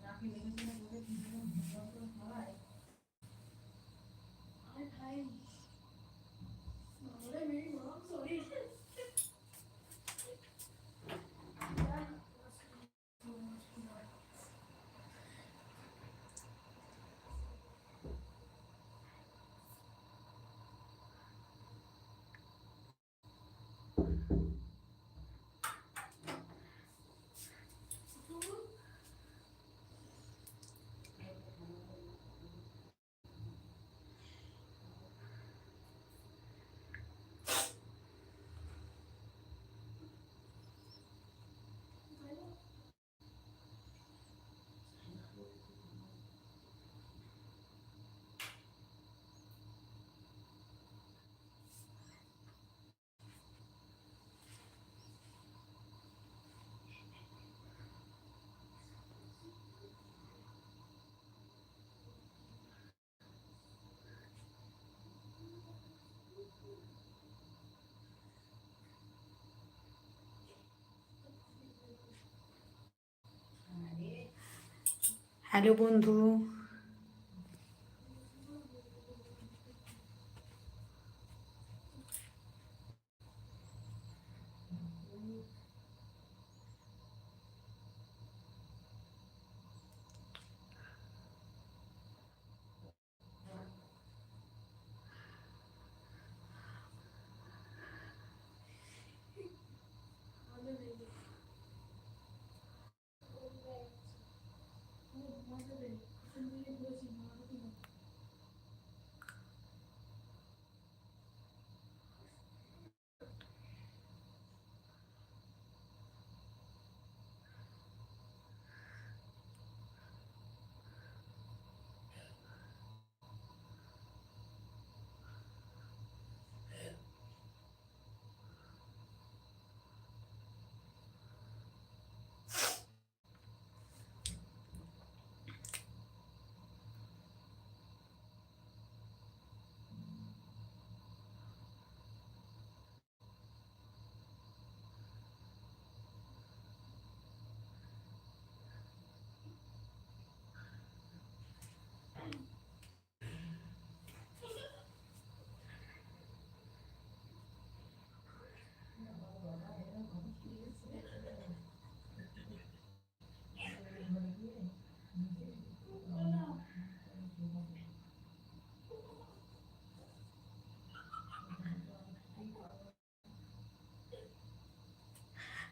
যাকে লেগেছে হ্যালো বন্ধু।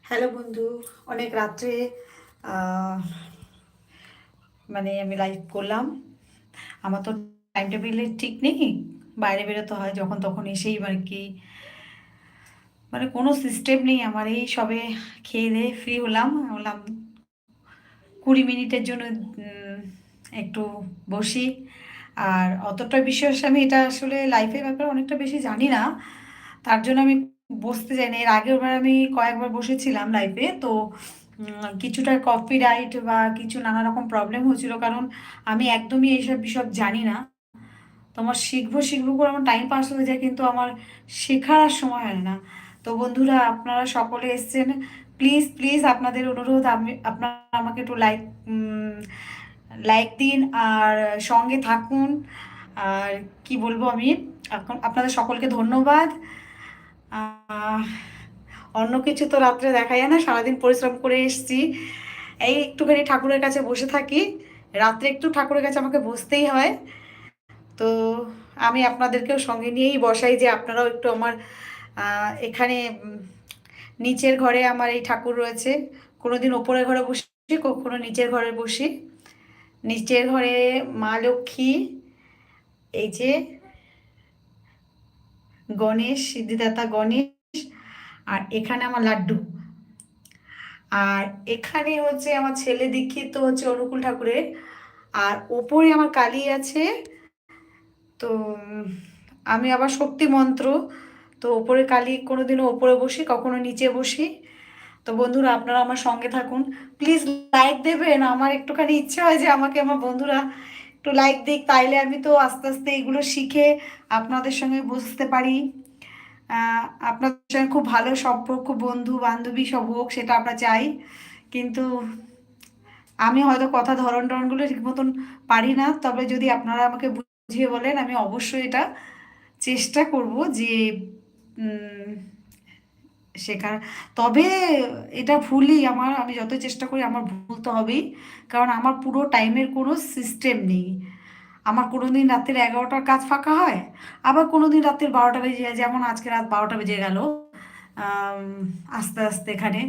হ্যালো বন্ধু, অনেক রাত্রে মানে আমি লাইভ করলাম। আমার তো টাইম টেবিলের ঠিক নেই, বাইরে বেরোতে হয় যখন তখন এসেই আর কি মানে কোনো সিস্টেম নেই আমার। এই সবে খেয়ে দিয়ে ফ্রি হলাম হলাম কুড়ি মিনিটের জন্য একটু বসি। আর অতটা বিশেষ আমি এটা আসলে লাইফের ব্যাপারে অনেকটা বেশি জানি না। তার জন্য আমি বসতে যাই না। এর বার আমি কয়েকবার বসেছিলাম লাইফে তো কিছুটা কপিরাইট বা কিছু নানা রকম প্রবলেম হয়েছিল, কারণ আমি একদমই এইসব বিষয় জানি না। তোমার শিখব শিখব করে আমার টাইম পাস হয়ে যায়, কিন্তু আমার শেখার আর সময় হয় না। তো বন্ধুরা, আপনারা সকলে এসছেন প্লিজ প্লিজ আপনাদের অনুরোধ, আমি, আপনারা আমাকে একটু লাইক লাইক দিন, আর সঙ্গে থাকুন। আর কি বলব আমি, এখন আপনাদের সকলকে ধন্যবাদ। অন্য কিছু তো রাত্রে দেখা যায় না, সারাদিন পরিশ্রম করে এসেছি। এই একটুখানি ঠাকুরের কাছে বসে থাকি। রাত্রে একটু ঠাকুরের কাছে আমাকে বসতেই হয়। তো আমি আপনাদেরকেও সঙ্গে নিয়েই বসাই যে আপনারাও একটু আমার এখানে নিচের ঘরে আমার এই ঠাকুর রয়েছে। কোনোদিন ওপরের ঘরে বসি, কখনো নিচের ঘরে বসি। নিচের ঘরে মা লক্ষ্মী, এই যে গণেশ, সিদ্ধিদাতা গণেশ আর এখানে আমার লাড্ডু। আর এখানে হচ্ছে আমার ছেলে দীক্ষিত হচ্ছে অনুকূল ঠাকুরের। আর ওপরে আমার কালী আছে। তো, আমি আবার শক্তি মন্ত্র। তো ওপরে কালী কোনোদিনও ওপরে বসি, কখনো নিচে বসি। তো বন্ধুরা, আপনারা আমার সঙ্গে থাকুন। প্লিজ লাইক দেবেন। আমার একটুখানি ইচ্ছে হয় যে আমাকে, আমার বন্ধুরা একটু লাইক দিক, তাইলে আমি তো আস্তে আস্তে এগুলো শিখে আপনাদের সঙ্গে বুঝতে পারি। আপনাদের সঙ্গে খুব ভালো সম্পর্ক, বন্ধু, বান্ধবী সব হোক, সেটা আমরা চাই। কিন্তু আমি হয়তো কথা ধরন টরনগুলো ঠিক মতন পারি না, তবে যদি আপনারা আমাকে বুঝিয়ে বলেন, আমি অবশ্যই এটা চেষ্টা করব যে শেখার তবে এটা ভুলই, আমার, আমি যত চেষ্টা করি আমার ভুল তো হবেই, কারণ আমার পুরো টাইমের কোনো সিস্টেম নেই। আমার কোনো দিন রাত্রের এগারোটার কাজ ফাঁকা হয়, আবার কোনো দিন রাত্রের বারোটা বেজে যায়, যেমন আজকে রাত বারোটা বেজে গেল আস্তে আস্তে এখানে।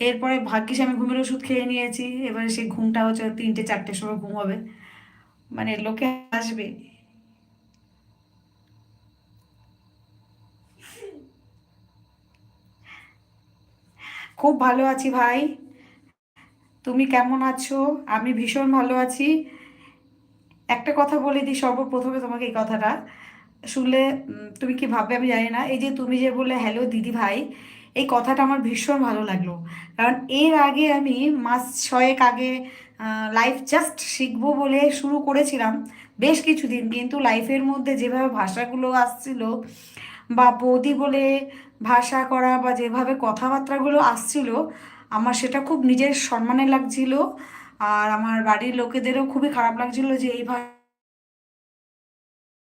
এরপরে ভাগ্যিস আমি ঘুমের ওষুধ খেয়ে নিয়েছি, এবারে সেই ঘুমটা হচ্ছে তিনটে, চারটের সময় ঘুম হবে। মানে লোকে আসবে। খুব ভালো আছি ভাই। তুমি কেমন আছো? আমি ভীষণ ভালো আছি। একটা কথা বলে দিই সর্বপ্রথমে তোমাকে এই কথাটা। শুনলে তুমি কি ভাববে আমি জানি না। এই যে তুমি যে বললে, হ্যালো দিদি ভাই, এই কথাটা আমার ভীষণ ভালো লাগল। কারণ এর আগে আমি মাস ছয়েক আগে লাইফ জাস্ট শিখব বলে শুরু করেছিলাম বেশ কিছুদিন। কিন্তু লাইফের মধ্যে যেভাবে ভাষাগুলো আসছিল বা বৌদি বলে ভাষা করা বা যেভাবে কথাবার্তাগুলো আসছিল, আমার সেটা খুব নিজের সম্মানে লাগছিল। আর আমার বাড়ির লোকেদেরও খুবই খারাপ লাগছিল যে এই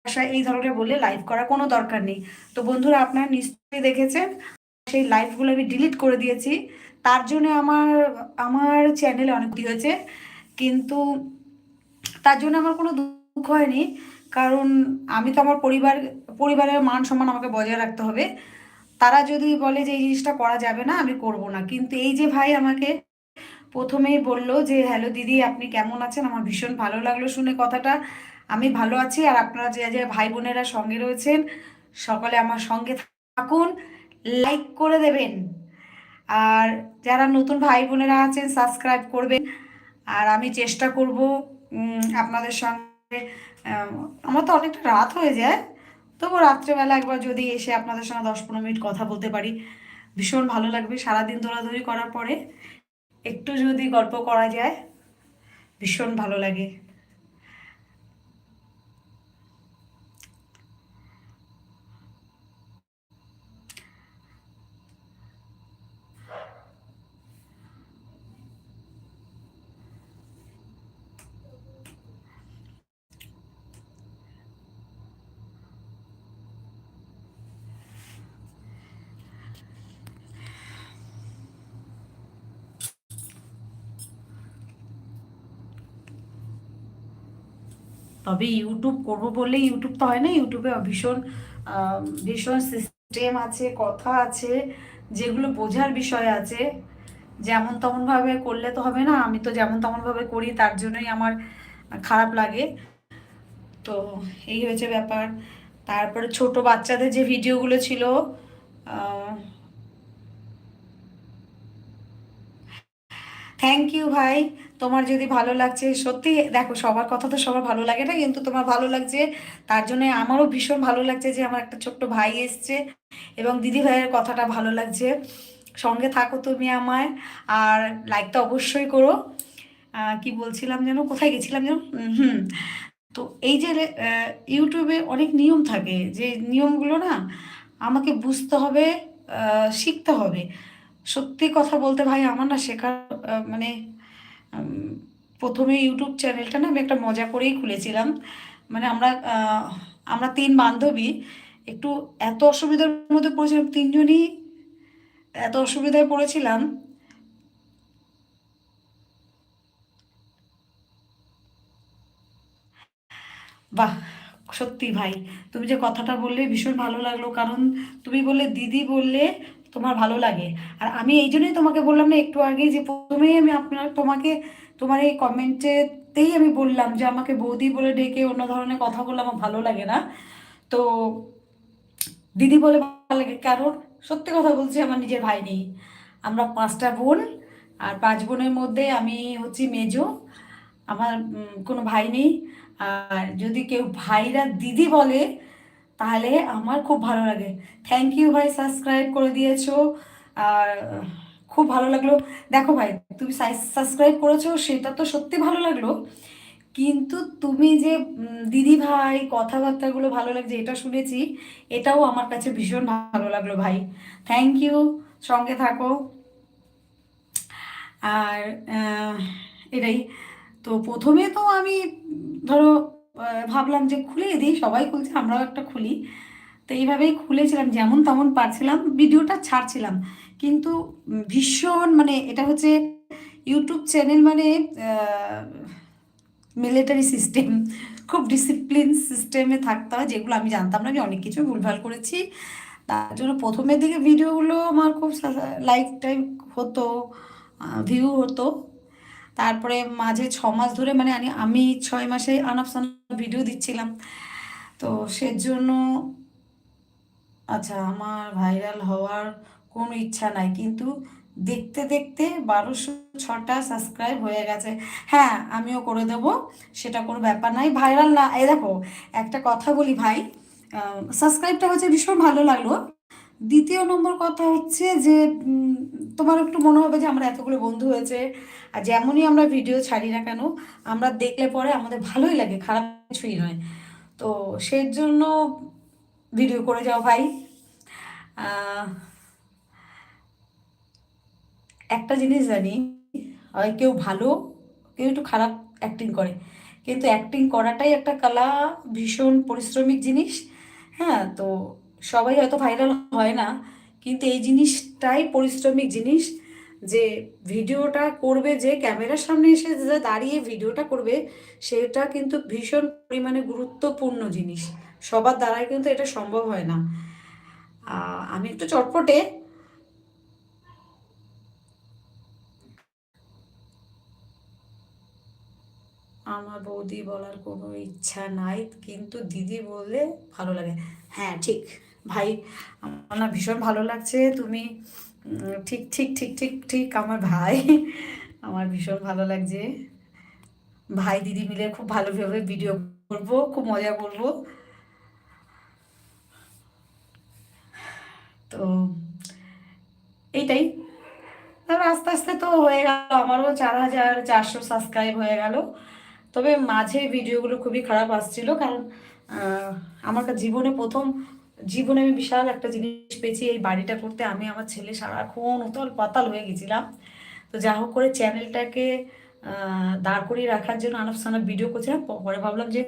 ভাষা এই ধরনের বলে লাইভ করার কোনো দরকার নেই। তো বন্ধুরা, আপনারা নিশ্চয়ই দেখেছেন, সেই লাইভগুলো আমি ডিলিট করে দিয়েছি। তার জন্য আমার আমার চ্যানেলে অনেক ক্ষতি হয়েছে। কিন্তু তার জন্য আমার কোনো দুঃখ হয়নি। কারণ আমি তো আমার পরিবার, পরিবারের মান সম্মান আমাকে বজায় রাখতে হবে। তারা যদি বলে যে এই জিনিসটা করা যাবে না, আমি করব না। কিন্তু এই যে ভাই আমাকে প্রথমেই বলল যে, হ্যালো দিদি, আপনি কেমন আছেন? আমার ভীষণ ভালো লাগল শুনে কথাটা। আমি ভালো আছি আর আপনারা যে যে ভাই বোনেরা সঙ্গে রয়েছেন, সকলে আমার সঙ্গে থাকুন। লাইক করে দেবেন। আর যারা নতুন ভাই বোনেরা আছেন, সাবস্ক্রাইব করবেন। আর আমি চেষ্টা করব আপনাদের সঙ্গে আমার তো অনেকটা রাত হয়ে যায়। তবু রাত্রেবেলা একবার যদি এসে আপনাদের সঙ্গে দশ পনেরো মিনিট কথা বলতে পারি, ভীষণ ভালো লাগবে। সারাদিন দৌড়াদৌড়ি করার পরে একটু যদি গল্প করা যায়, ভীষণ ভালো লাগে। তবে ইউটিউব করব বললে ইউটিউব তো হয় না ইউটিউবে ভীষণ ভীষণ সিস্টেম আছে, কথা আছে, যেগুলো বোঝার বিষয় আছে। যেমন তেমনভাবে করলে তো হবে না, আমি তো যেমন তেমনভাবে করি, তার জন্যই আমার খারাপ লাগে। তো এই হয়েছে ব্যাপার। তারপরে ছোট বাচ্চাদের যে ভিডিওগুলো ছিল থ্যাংক ইউ ভাই। তোমার যদি ভালো লাগছে, সত্যি দেখো, সবার কথা তো সবার ভালো লাগে না, কিন্তু তোমার ভালো লাগছে, তার জন্য আমারও ভীষণ ভালো লাগছে যে আমার একটা ছোট্ট ভাই এসছে এবং দিদি ভাইয়ের কথাটা ভালো লাগছে। সঙ্গে থাকো তুমি আমায়, আর লাইকটা অবশ্যই করো। কি বলছিলাম যেন, কোথায় গেছিলাম যেন? হুম। তো এই যে ইউটিউবে অনেক নিয়ম থাকে, যে নিয়মগুলো না আমাকে বুঝতে হবে শিখতে হবে। সত্যি কথা বলতে ভাই, আমার না শেখার মানে প্রথমে ইউটিউব চ্যানেলটা না আমি একটা মজা করেই খুলেছিলাম। মানে আমরা আমরা তিন বান্ধবী, একটু এত অসুবিধার মধ্যে পড়েছিলাম, তিনজনই এত অসুবিধায় পড়েছিলাম। বাহ, সত্যি ভাই, তুমি যে কথাটা বললে ভীষণ ভালো লাগল, কারণ তুমি বললে, দিদি বললে তোমার ভালো লাগে। আর আমি এই জন্যই তোমাকে বললাম না, একটু আগে যে প্রথমেই আমি আপনার, তোমাকে, তোমার এই কমেন্টেতেই আমি বললাম যে আমাকে বৌদি বলে ডেকে অন্য ধরনের কথা বললে আমার ভালো লাগে না। তো দিদি বলে ভালো লাগে, কারণ সত্যি কথা বলছি আমার নিজের ভাই নেই। আমরা পাঁচটা বোন, আর পাঁচ বোনের মধ্যে আমি হচ্ছি মেজো, আমার কোনো ভাই নেই। আর যদি কেউ ভাইরা দিদি বলে তাহলে আমার খুব ভালো লাগে। থ্যাংক ইউ ভাই সাবস্ক্রাইব করে দিয়েছ। আর, খুব ভালো লাগল। দেখো ভাই, তুমি সাবস্ক্রাইব করেছ, সেটা তো সত্যি ভালো লাগল। কিন্তু তুমি যে দিদি ভাই, কথাবার্তাগুলো ভালো লাগছে, এটা শুনেছি, এটাও আমার কাছে ভীষণ ভালো লাগল ভাই। থ্যাংক ইউ সঙ্গে থাকো। আর এটাই। তো প্রথমে তো আমি, ধরো ভাবলাম যে খুলে দিই, সবাই খুলছে, আমরাও একটা খুলি। তো এইভাবেই খুলেছিলাম, যেমন তেমন পারছিলাম, ভিডিওটা ছাড়ছিলাম। কিন্তু ভীষণ মানে এটা হচ্ছে ইউটিউব চ্যানেল মানে মিলিটারি সিস্টেম খুব ডিসিপ্লিন সিস্টেমে থাকতে হয়, যেগুলো আমি জানতাম না, আমি অনেক কিছু ভুলভাল করেছি। তার জন্য প্রথমের দিকে ভিডিওগুলো আমার খুব লাইক টাইম হতো ভিউ হতো। তারপরে মাঝে ছ মাস ধরে মানে আমি ছয় মাসে আনাপসান ভিডিও দিচ্ছিলাম। তো সেজন্য আচ্ছা আমার ভাইরাল হওয়ার কোনো ইচ্ছা নাই, কিন্তু দেখতে দেখতে বারোশো ছটা সাবস্ক্রাইব হয়ে গেছে। হ্যাঁ আমিও করে দেবো, সেটা কোনো ব্যাপার নাই। ভাইরাল না, এই দেখো, একটা কথা বলি ভাই সাবস্ক্রাইবটা হচ্ছে ভীষণ ভালো লাগল। দ্বিতীয় নম্বর কথা হচ্ছে যে তোমার একটু মনে হবে যে আমরা এতগুলো বন্ধু হয়েছে, আর যেমনই আমরা ভিডিও ছাড়ি না কেন, আমরা দেখলে পরে আমাদের ভালোই লাগে, খারাপ কিছুই নয়। তো সেই জন্য ভিডিও করে যাও ভাই। একটা জিনিস জানি, হয় কেউ ভালো, কেউ একটু খারাপ অ্যাক্টিং করে। কিন্তু অ্যাক্টিং করাটাই একটা কলা, ভীষণ পরিশ্রমিক জিনিস হ্যাঁ তো সবাই হয়তো ভাইরাল হয় না, কিন্তু এই জিনিসটাই পরিশ্রমিক জিনিস যে ভিডিওটা করবে যে ক্যামেরার সামনে এসে যে দাঁড়িয়ে ভিডিওটা করবে, সেটা কিন্তু ভীষণ পরিমাণে গুরুত্বপূর্ণ জিনিস। সবার দ্বারাই কিন্তু এটা সম্ভব হয় না। আমি একটু চটপটে আমার বৌদি বলার কোনো ইচ্ছা নাই, কিন্তু দিদি বললে ভালো লাগে। হ্যাঁ ঠিক। ভাই, আমার না ভীষণ ভালো লাগছে। তুমি ঠিক ঠিক ঠিক ঠিক ঠিক আমার ভাই, আমার ভীষণ ভালো লাগছে। ভাই, দিদি মিলে খুব ভালোভাবে ভিডিও করব, খুব মজা করব। তো, এইটাই। তারপর আস্তে আস্তে তো হয়ে গেল, আমারও চার হাজার চারশো সাবস্ক্রাইব হয়ে গেল। তবে মাঝে ভিডিওগুলো খুবই খারাপ আসছিল, কারণ আমার জীবনে প্রথম জীবনে আমি বিশাল একটা জিনিস পেয়েছি, এই বাড়িটা করতে আমি আমার ছেলে সারাক্ষণ উতল পাতাল হয়ে গেছিলাম। তো যা হোক করে চ্যানেলটাকে দাঁড় করিয়ে রাখার জন্য আনফ সানফ ভিডিও করছিলাম। পরে ভাবলাম যে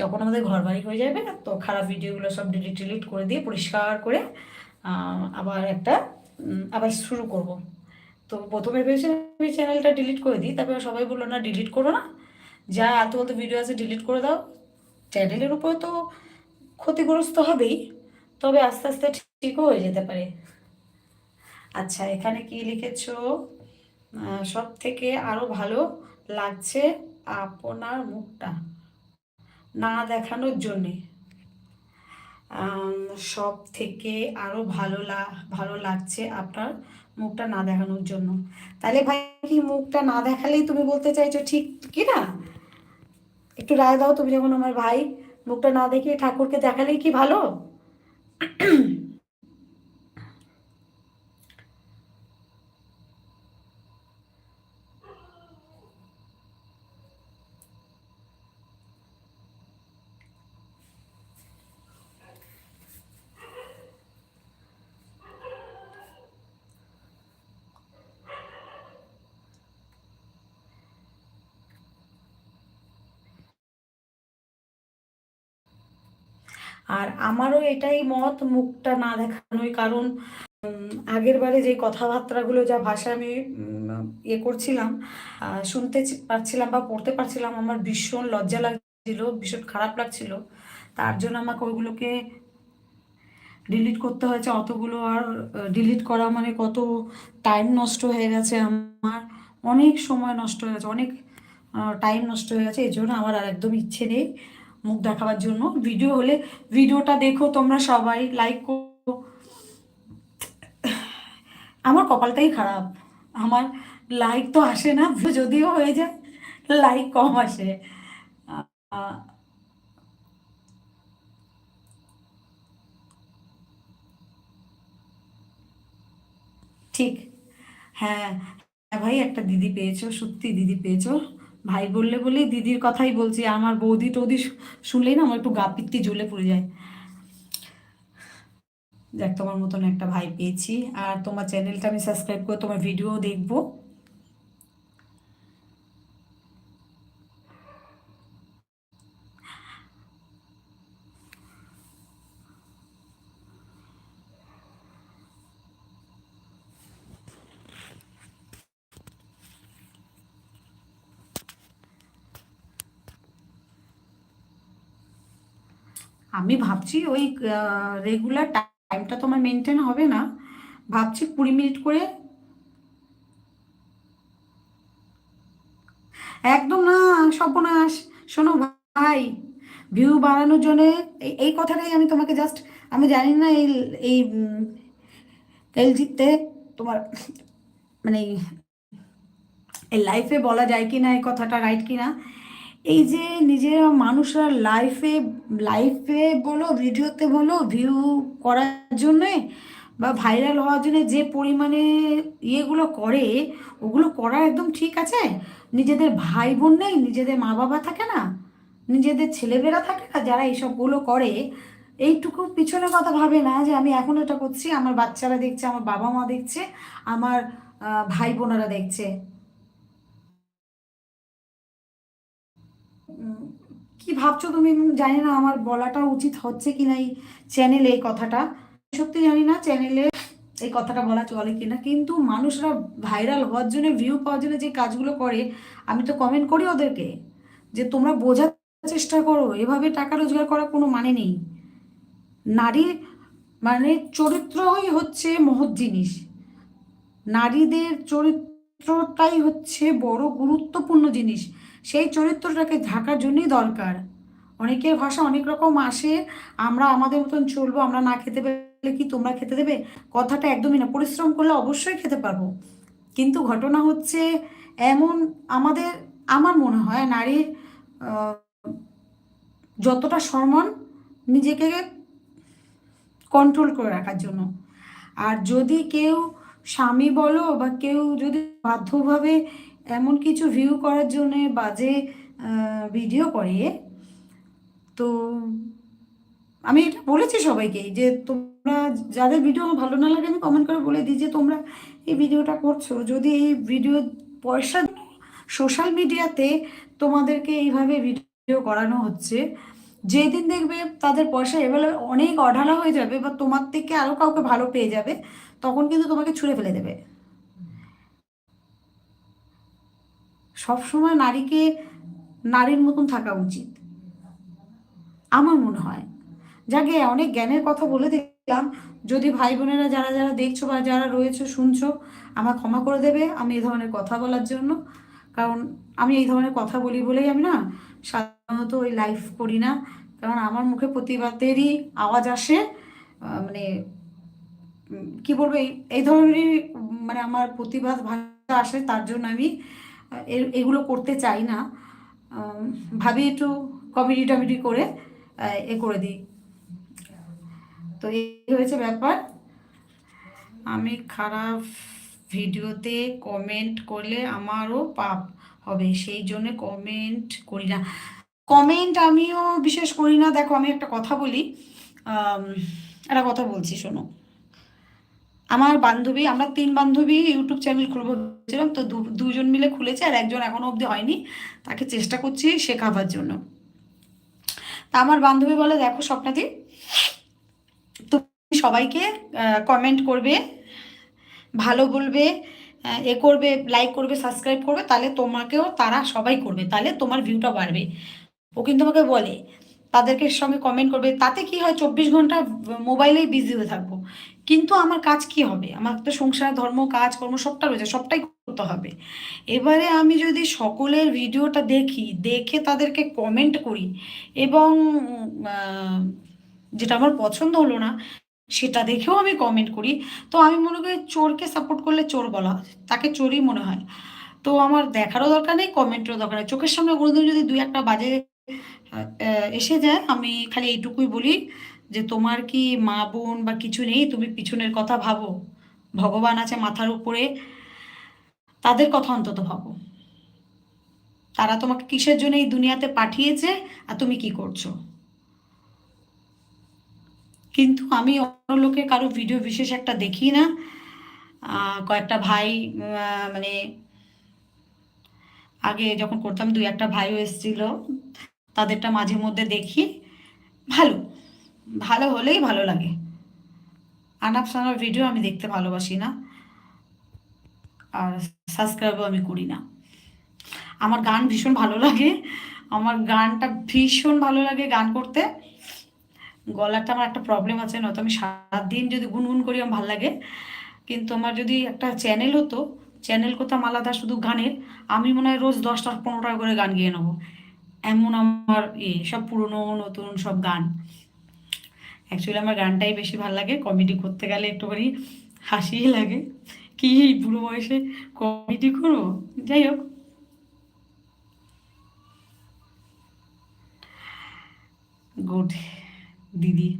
যখন আমাদের ঘর বাড়ি হয়ে যাবে না তো খারাপ ভিডিওগুলো সব ডিলিট ডিলিট করে দিয়ে পরিষ্কার করে আবার একটা আবার শুরু করব। তো প্রথমে ভেবেছিলাম আমি চ্যানেলটা ডিলিট করে দিই, তারপরে সবাই বলল, না ডিলিট করো না। যা আলতু আলতু ভিডিও আছে ডিলিট করে দাও। চ্যানেলের উপর তো ক্ষতিগ্রস্ত হবেই, তবে আস্তে আস্তে ঠিকও হয়ে যেতে পারে। আচ্ছা এখানে কি লিখেছ? সব থেকে আরও ভালো লাগছে আপনার মুখটা। না দেখানোর জন্যে। সব থেকে আরও ভালো ভালো লাগছে আপনার মুখটা না দেখানোর জন্য। তাহলে ভাই, কি মুখটা না দেখালেই তুমি বলতে চাইছো ঠিক কি না? একটু রায় দাও, তুমি যখন আমার ভাই মুখটা না দেখিয়ে ঠাকুরকে দেখালেই কি ভালো? আর আমারও এটাই মত মুখটা না দেখানোই, কারণ আগের বারে যে কথাবার্তাগুলো যা ভাষা আমি ইয়ে করছিলাম শুনতে পারছিলাম বা পড়তে পারছিলাম, আমার ভীষণ লজ্জা লাগছিল, ভীষণ খারাপ লাগছিল। তার জন্য আমাকে ওইগুলোকে ডিলিট করতে হয়েছে, অতগুলো আর ডিলিট করা মানে কত টাইম নষ্ট হয়ে গেছে আমার। অনেক সময় নষ্ট হয়ে গেছে, অনেক টাইম নষ্ট হয়ে গেছে এই জন্য আমার আর একদম ইচ্ছে নেই। মুখ দেখাবার জন্য। ভিডিও হলে ভিডিওটা দেখো, তোমরা সবাই লাইক করো। আমার কপালটাই খারাপ। আমার লাইক তো আসে না যদিও হয়ে যায় লাইক কম আসে। ঠিক। হ্যাঁ হ্যাঁ ভাই, একটা দিদি পেয়েছ, সত্যি দিদি পেয়েছ। ভাই বললে বলেই দিদির কথাই বলছি। আমার বৌদি টৌদি শুনলেই না আমার একটু গা পিত্তি জ্বলে পড়ে যায়। দেখ, তোমার মতন একটা ভাই পেয়েছি। আর তোমার চ্যানেলটা আমি সাবস্ক্রাইব করে তোমার ভিডিও দেখব। আমি ভাবছি ওই রেগুলার টাইমটা তো আমার মেনটেন হবে না। ভাবছি কুড়ি মিনিট করে একদম না, সর্বনাশ। শোনো ভাই ভিউ বাড়ানোর জন্য এই কথাটাই আমি তোমাকে জাস্ট আমি জানি না এই এই এলজিতে তোমার মানে এই লাইফে বলা যায় কি না এই কথাটা রাইট কি না এই যে নিজের মানুষরা লাইফে লাইফে বলো ভিডিওতে বলো ভিউ করার জন্যে বা ভাইরাল হওয়ার জন্য যে পরিমাণে ইয়েগুলো করে, ওগুলো করা একদম ঠিক আছে? নিজেদের ভাই বোন নেই, নিজেদের মা বাবা থাকে না, নিজেদের ছেলেমেয়েরা থাকে না যারা এইসবগুলো করে। এইটুকু পিছনে কথা ভাবে না যে আমি এখন এটা করছি, আমার বাচ্চারা দেখছে, আমার বাবা মা দেখছে, আমার ভাই বোনেরা দেখছে। কি ভাবছ তুমি? জানি না, আমার বলাটা উচিত হচ্ছে কি না এই চ্যানেলে এই কথাটা। সত্যি জানি না চ্যানেলে এই কথাটা বলা চলে কিনা কিন্তু মানুষরা ভাইরাল হওয়ার জন্য ভিউ পাওয়ার জন্য যে কাজগুলো করে, আমি তো কমেন্ট করি ওদেরকে যে তোমরা বোঝার চেষ্টা করো, এভাবে টাকা রোজগার করার কোনো মানে নেই। নারীর মানে চরিত্রই হচ্ছে মহৎ জিনিস। নারীদের চরিত্রটাই হচ্ছে বড় গুরুত্বপূর্ণ জিনিস। সেই চরিত্রটাকে ঢাকার জন্যই দরকার। অনেকের ভাষা অনেক রকম আসে, আমরা আমাদের মতন চলবো, আমরা না খেতে পেলে কি তোমরা খেতে দেবে? কথাটা একদমই না, পরিশ্রম করলে অবশ্যই খেতে পারব। কিন্তু ঘটনা হচ্ছে এমন আমাদের, আমার মনে হয় নারীর যতটা সম্মান নিজেকে কন্ট্রোল করে রাখার জন্য। আর যদি কেউ স্বামী বলো বা কেউ যদি বাধ্যভাবে এমন কিছু ভিউ করার জন্য বাজে ভিডিও করে তো আমি এটা বলেছি সবাইকে যে তোমরা যাদের ভিডিও আমার ভালো না লাগে, আমি কমেন্ট করে বলে দিই যে তোমরা এই ভিডিওটা করছ। যদি এই ভিডিও পয়সা সোশ্যাল মিডিয়াতে তোমাদেরকে এইভাবে ভিডিও করানো হচ্ছে, যেদিন দেখবে তাদের পয়সা এবেলে অনেক অঢালা হয়ে যাবে বা তোমার থেকে আরও কাউকে ভালো পেয়ে যাবে, তখন কিন্তু তোমাকে ছুঁড়ে ফেলে দেবে। সবসময় নারীকে, নারীর মতন থাকা উচিত। আমার মনে হয়, যাকে অনেক জ্ঞানের কথা বলে দেখলাম, যদি ভাই বোনেরা যারা যারা দেখছ বা যারা রয়েছে, শুনছো, আমার ক্ষমা করে দেবে আমি এই ধরনের কথা বলার জন্য। কারণ আমি এই ধরনের কথা বলি বলেই আমি না সাধারণত ওই লাইফ করি না। কারণ আমার মুখে প্রতিবাদেরই আওয়াজ আসে মানে কি বলব এই ধরনেরই মানে আমার প্রতিবাদ ভাষা আসে, তার জন্য আমি এগুলো করতে চাই না ভাবি একটু কমেডি টমেডি করে এ করে দিই। তো এই হয়েছে ব্যাপার। আমি খারাপ ভিডিওতে কমেন্ট করলে আমারও পাপ হবে, সেই জন্য কমেন্ট করি না। কমেন্ট আমিও বিশেষ করি না। দেখো, আমি একটা কথা বলি। একটা কথা বলছি, শোনো। আমার বান্ধবী, আমরা তিন বান্ধবী ইউটিউব চ্যানেল খুলবো বলছিলাম তো দুজন মিলে খুলেছে আর একজন এখনও অবধি হয়নি। তাকে চেষ্টা করছি শেখাবার জন্য। তা আমার বান্ধবী বলে, দেখো স্বপ্নাদি, তুমি সবাইকে কমেন্ট করবে, ভালো বলবে এ করবে লাইক করবে সাবস্ক্রাইব করবে, তাহলে তোমাকেও তারা সবাই করবে, তাহলে তোমার ভিউটা বাড়বে। ও কিন্তু আমাকে বলে, তাদেরকে সঙ্গে কমেন্ট করবে। তাতে কি হয়, চব্বিশ ঘণ্টা মোবাইলেই বিজি হয়ে থাকব। কিন্তু আমার কাজ কি হবে? আমার তো সংসার, ধর্ম, কাজ, কর্ম সবটা রয়েছে, সবটাই করতে হবে। এবারে আমি যদি সকলের ভিডিওটা দেখি, দেখে তাদেরকে কমেন্ট করি এবং যেটা আমার পছন্দ হলো না, সেটা দেখেও আমি কমেন্ট করি। তো আমি মনে করি চোরকে সাপোর্ট করলে চোর বলা, তাকে চোরই মনে হয়। তো আমার দেখারও দরকার নেই কমেন্টেরও দরকার নেই। চোখের সামনে কোনোদিন যদি দুই একটা বাজে এসে যায়, আমি খালি এইটুকুই বলি। যে তোমার কি মা বোন বা কিছু নেই? তুমি পিছনের কথা ভাবো। ভগবান আছে মাথার উপরে। তাদের কথা অন্তত ভাবো। তারা তোমাকে কিসের জন্য এই দুনিয়াতে পাঠিয়েছে আর তুমি কি করছ? কিন্তু আমি অন্য লোকের কারও ভিডিও বিশেষ একটা দেখি না। কয়েকটা ভাই মানে আগে যখন করতাম, দুই একটা ভাইও এসেছিল। তাদেরটা মাঝে মধ্যে দেখি। ভালো। ভালো হলেই ভালো লাগে। আনাপ সানার ভিডিও আমি দেখতে ভালোবাসি না। আর সাবস্ক্রাইবও আমি করি না। আমার গান ভীষণ ভালো লাগে। আমার গানটা ভীষণ ভালো লাগে গান করতে। গলাটা আমার একটা প্রবলেম আছে, নয়তো আমি সারাদিন যদি গুনগুন করি আমার ভালো লাগে। কিন্তু আমার যদি একটা চ্যানেল হতো চ্যানেল করতাম আলাদা শুধু গানের, আমি মনে হয় রোজ দশটা পনেরোটা করে গান গিয়ে নেব। এমন আমার ইয়ে সব পুরনো, নতুন সব গান। অ্যাকচুয়ালি আমার গানটাই বেশি ভালো লাগে কমেডি করতে গেলে একটুখানি হাসিই লাগে। কি বুড়ো বয়সে কমেডি করব? যাই হোক। গুড দিদি।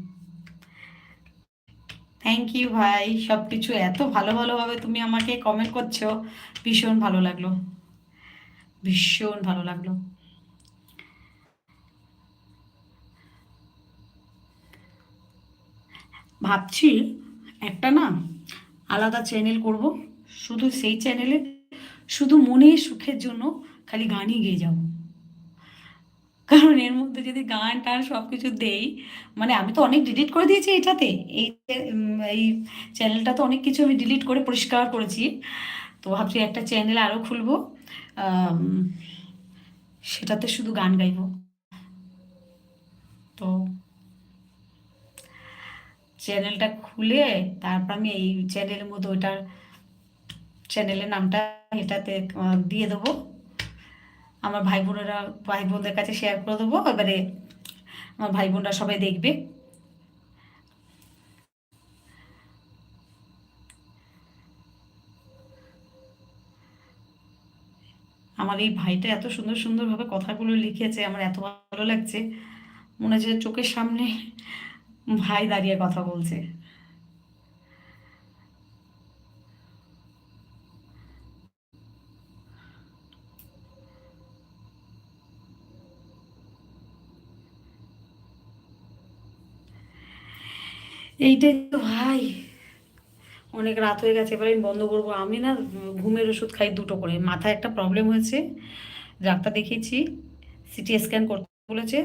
থ্যাংক ইউ ভাই সব কিছু এত ভালো ভালোভাবে তুমি আমাকে কমেন্ট করছ, ভীষণ ভালো লাগল। ভীষণ ভালো লাগল। ভাবছি একটা না আলাদা চ্যানেল করব। শুধু সেই চ্যানেলে শুধু মনের সুখের জন্য খালি গানই গেয়ে যাব। কারণ এর মধ্যে যদি গান টান সব কিছু দেই মানে আমি তো অনেক ডিলিট করে দিয়েছি এটাতে। এই এই চ্যানেলটা তো অনেক কিছু আমি ডিলিট করে পরিষ্কার করেছি। তো ভাবছি একটা চ্যানেল আরও খুলবো। সেটাতে শুধু গান গাইব। তো চ্যানেলটা খুলে তারপর আমি এই চ্যানেলের মধ্যে ওইটার চ্যানেলের নামটা এটাতে দিয়ে দেবো। আমার ভাই বোনেরা ভাই বোনদের কাছে শেয়ার করে দেবো। এবারে আমার ভাই বোনরা সবাই দেখবে। আমার এই ভাইটা এত সুন্দর সুন্দরভাবে কথাগুলো লিখেছে, আমার এত ভালো লাগছে। মনে হচ্ছে চোখের সামনে ভাই দাঁড়িয়ে কথা বলছে। এইটাই তো ভাই। অনেক রাত হয়ে গেছে, এবার আমি বন্ধ করব। আমি না ঘুমের ওষুধ খাই দুটো করে। মাথায় একটা প্রবলেম হয়েছে। ডাক্তার দেখিয়েছি সিটি স্ক্যান করতে বলেছে,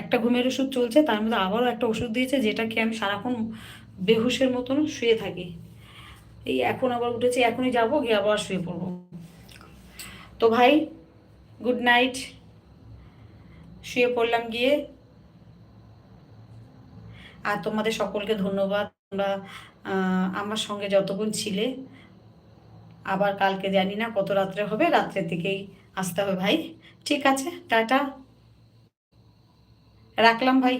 একটা ঘুমের ওষুধ চলছে, তার মধ্যে আবারও একটা ওষুধ দিয়েছে যেটা খেয়ে আমি সারাক্ষণ বেহুশের মতন শুয়ে থাকি। এই এখন আবার উঠেছি, এখনই যাব, গিয়ে আবার শুয়ে পড়ব। তো ভাই গুড নাইট শুয়ে পড়লাম গিয়ে। আর তোমাদের সকলকে ধন্যবাদ, তোমরা আমার সঙ্গে যতক্ষণ ছিলে। আবার কালকে জানি না কত রাত্রে হবে, রাত্রের দিকেই আসতে হবে ভাই। ঠিক আছে, টাটা। রাখলাম ভাই।